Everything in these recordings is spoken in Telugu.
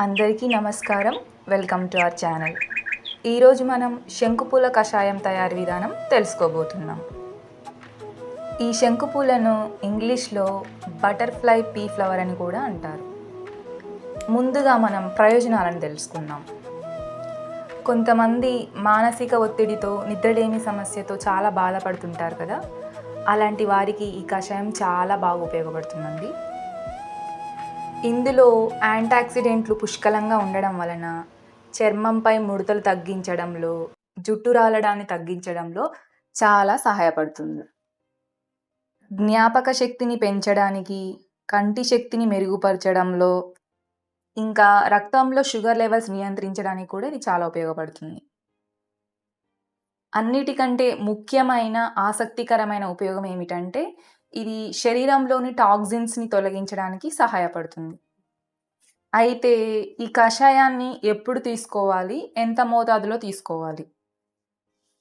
అందరికీ నమస్కారం. Welcome to our channel. ఈరోజు మనం శంకుపూల కషాయం తయారీ విధానం తెలుసుకోబోతున్నాం. ఈ శంకుపూలను ఇంగ్లీష్లో బటర్ఫ్లై పీ ఫ్లవర్ అని కూడా అంటారు. ముందుగా మనం ప్రయోజనాలను తెలుసుకుందాం. కొంతమంది మానసిక ఒత్తిడితో నిద్రలేమి సమస్యతో చాలా బాధపడుతుంటారు కదా? అలాంటి వారికి ఈ కషాయం చాలా బాగా ఉపయోగపడుతుందండి. ఇందులో యాంటాక్సిడెంట్లు పుష్కలంగా ఉండడం వలన చర్మంపై ముడతలు తగ్గించడంలో జుట్టు రాలడాన్ని తగ్గించడంలో చాలా సహాయపడుతుంది. జ్ఞాపక శక్తిని పెంచడానికి కంటి శక్తిని మెరుగుపరచడంలో ఇంకా రక్తంలో షుగర్ లెవెల్స్ నియంత్రించడానికి కూడా ఇది చాలా ఉపయోగపడుతుంది. అన్నిటికంటే ముఖ్యమైన ఆసక్తికరమైన ఉపయోగం ఏమిటంటే ఇది శరీరంలోని టాక్సిన్స్ని తొలగించడానికి సహాయపడుతుంది. అయితే ఈ కషాయాన్ని ఎప్పుడు తీసుకోవాలి? ఎంత మోతాదులో తీసుకోవాలి?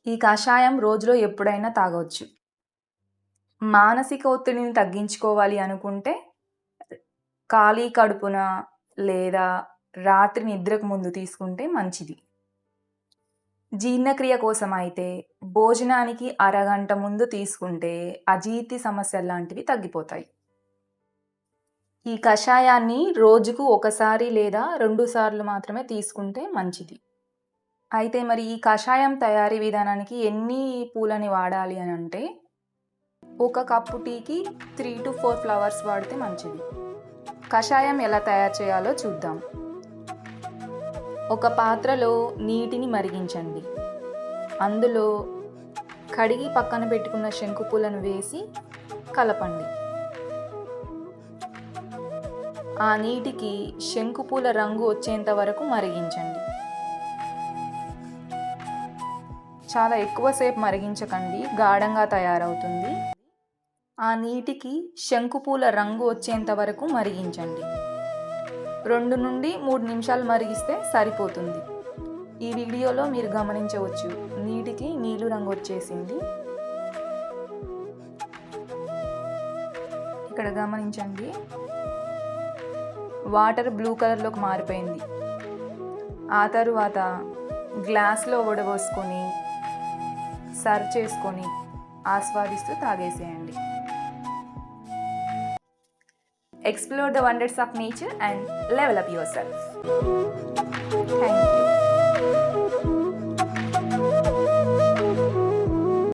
ఈ కషాయం రోజులో ఎప్పుడైనా తాగవచ్చు మానసిక ఒత్తిడిని తగ్గించుకోవాలి అనుకుంటే ఖాళీ కడుపున లేదా రాత్రి నిద్రకు ముందు తీసుకుంటే మంచిది. జీర్ణక్రియ కోసం అయితే భోజనానికి అరగంట ముందు తీసుకుంటే అజీర్తి సమస్యలు లాంటివి తగ్గిపోతాయి. ఈ కషాయాన్ని రోజుకు ఒకసారి లేదా రెండు సార్లు మాత్రమే తీసుకుంటే మంచిది. అయితే మరి ఈ కషాయం తయారీ విధానానికి ఎన్ని పూలని వాడాలి అని అంటే ఒక కప్పు టీకి త్రీ టు ఫోర్ ఫ్లవర్స్ వాడితే మంచిది. కషాయం ఎలా తయారు చేయాలో చూద్దాం. ఒక పాత్రలో నీటిని మరిగించండి. అందులో కడిగి పక్కన పెట్టుకున్న శంకుపూలను వేసి కలపండి. ఆ నీటికి శంకుపూల రంగు వచ్చేంత వరకు మరిగించండి. చాలా ఎక్కువసేపు మరిగించకండి గాఢంగా తయారవుతుంది. ఆ నీటికి శంకుపూల రంగు వచ్చేంత వరకు మరిగించండి. రెండు నుండి మూడు నిమిషాలు మరిగిస్తే సరిపోతుంది. ఈ వీడియోలో మీరు గమనించవచ్చు. నీటికి నీలు రంగు వచ్చేసింది. ఇక్కడ గమనించండి. వాటర్ బ్లూ కలర్లోకి మారిపోయింది. ఆ తరువాత గ్లాస్లో వడబోసుకొని సర్వ్ చేసుకొని ఆస్వాదిస్తూ తాగేసేయండి. Explore the wonders of nature and level up yourself. Thank you.